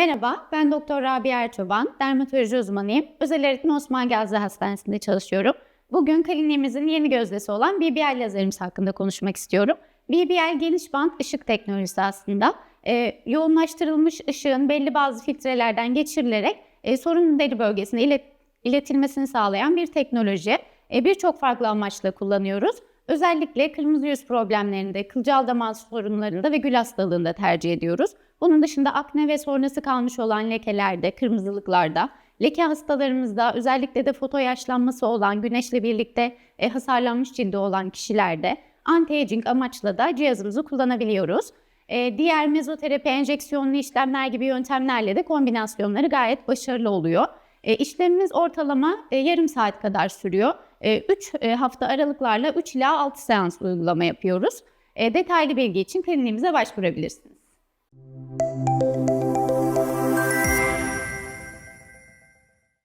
Merhaba, ben Doktor Rabia Erçoban, dermatoloji uzmanıyım. Özel öğretim Osman Gazi Hastanesi'nde çalışıyorum. Bugün kliniğimizin yeni gözdesi olan BBL lazerimiz hakkında konuşmak istiyorum. BBL geniş band ışık teknolojisi aslında. Ee, yoğunlaştırılmış ışığın belli bazı filtrelerden geçirilerek e, sorunun deri bölgesine ilet- iletilmesini sağlayan bir teknoloji. E, Birçok farklı amaçla kullanıyoruz. Özellikle kırmızı yüz problemlerinde, kılcal damar sorunlarında ve gül hastalığında tercih ediyoruz. Bunun dışında akne ve sonrası kalmış olan lekelerde, kırmızılıklarda, leke hastalarımızda özellikle de foto yaşlanması olan, güneşle birlikte e, hasarlanmış cildi olan kişilerde anti-aging amaçla da cihazımızı kullanabiliyoruz. E, diğer mezoterapi, enjeksiyonlu işlemler gibi yöntemlerle de kombinasyonları gayet başarılı oluyor. E, işlemimiz ortalama e, yarım saat kadar sürüyor. 3 hafta aralıklarla 3 ila 6 seans uygulama yapıyoruz. E, detaylı bilgi için kliniğimize başvurabilirsiniz.